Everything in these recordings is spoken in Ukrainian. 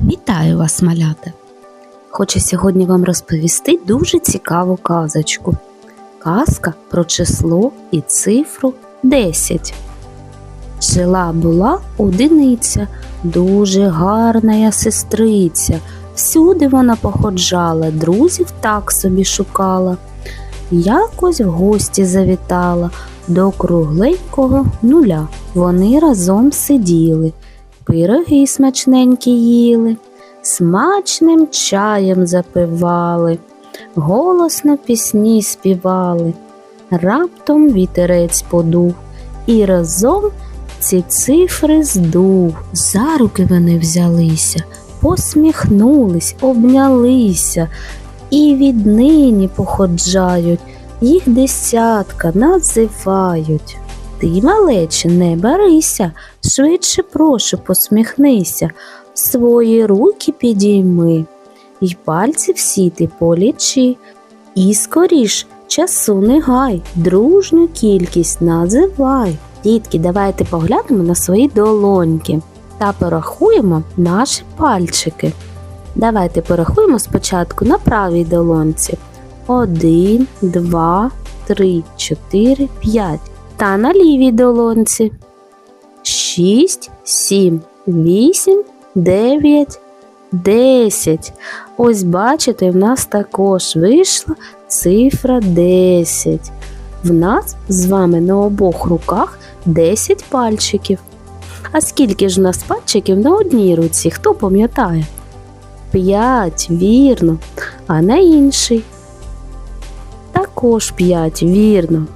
Вітаю вас, малята! Хочу сьогодні вам розповісти дуже цікаву казочку. Казка про число і цифру 10. Жила була одиниця, дуже гарна сестриця. Всюди вона походжала, друзів так собі шукала. Якось в гості завітала до кругленького нуля. Вони разом сиділи, пироги смачненькі їли, смачним чаєм запивали, голосно пісні співали. Раптом вітерець подув, і разом ці цифри здув. За руки вони взялися, посміхнулись, обнялися і віднині походжають, їх десятка називають. Ти, малече, не барися, швидше прошу, посміхнися, свої руки підійми, й пальці всі ти полічи, і скоріш часу не гай, дружню кількість називай. Дітки, давайте поглянемо на свої долоньки та порахуємо наші пальчики. Давайте порахуємо спочатку на правій долонці. Один, два, три, чотири, п'ять. Та на лівій долонці. Шість, сім, вісім, дев'ять, десять. Ось бачите, в нас також вийшла цифра 10. В нас з вами на обох руках 10 пальчиків. А скільки ж у нас пальчиків на одній руці? Хто пам'ятає? П'ять, вірно, а на інший. Також п'ять, вірно.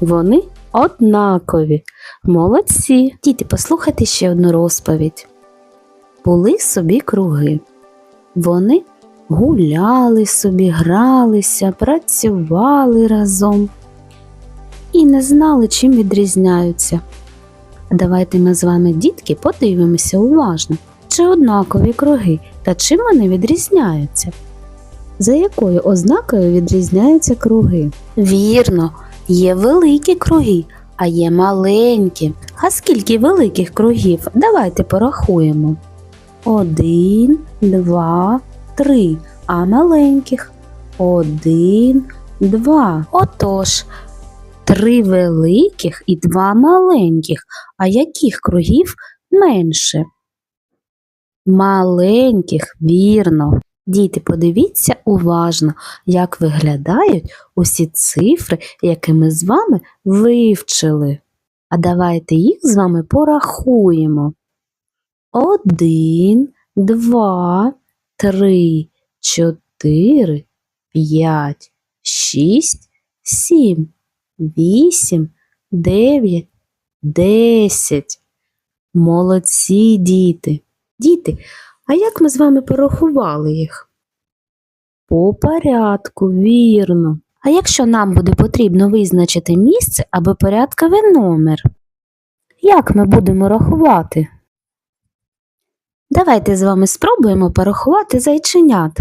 Вони однакові. Молодці. Діти, послухайте ще одну розповідь. Були собі круги. Вони гуляли собі, гралися, працювали разом і не знали, чим відрізняються. Давайте ми з вами, дітки, подивимося уважно, чи однакові круги та чим вони відрізняються. За якою ознакою відрізняються круги? Вірно, є великі круги, а є маленькі. А скільки великих кругів? Давайте порахуємо. Один, два, три, а маленьких. Один, два. Отож, три великих і два маленьких. А яких кругів менше? Маленьких, вірно. Діти, подивіться уважно, як виглядають усі цифри, які ми з вами вивчили. А давайте їх з вами порахуємо. Один, два, три, чотири, п'ять, шість, сім, вісім, дев'ять, десять. Молодці діти. Діти, а як ми з вами порахували їх? По порядку, вірно. А якщо нам буде потрібно визначити місце або порядковий номер, як ми будемо рахувати? Давайте з вами спробуємо порахувати зайченят.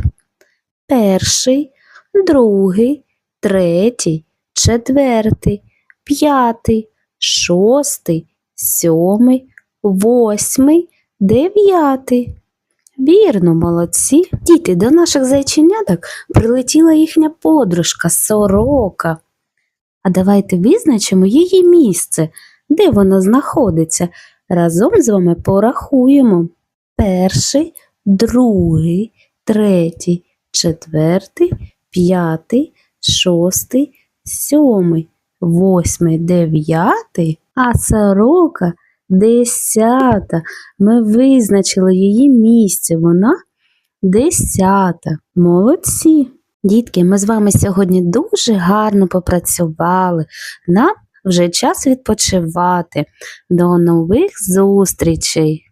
Перший, другий, третій, четвертий, п'ятий, шостий, сьомий, восьмий, дев'ятий. Вірно, молодці. Діти, до наших зайченяток прилетіла їхня подружка, сорока. А давайте визначимо її місце, де вона знаходиться. Разом з вами порахуємо. Перший, другий, третій, четвертий, п'ятий, шостий, сьомий, восьмий, дев'ятий, а сорока десята. Ми визначили її місце. Вона десята. Молодці. Дітки, ми з вами сьогодні дуже гарно попрацювали. Нам вже час відпочивати. До нових зустрічей!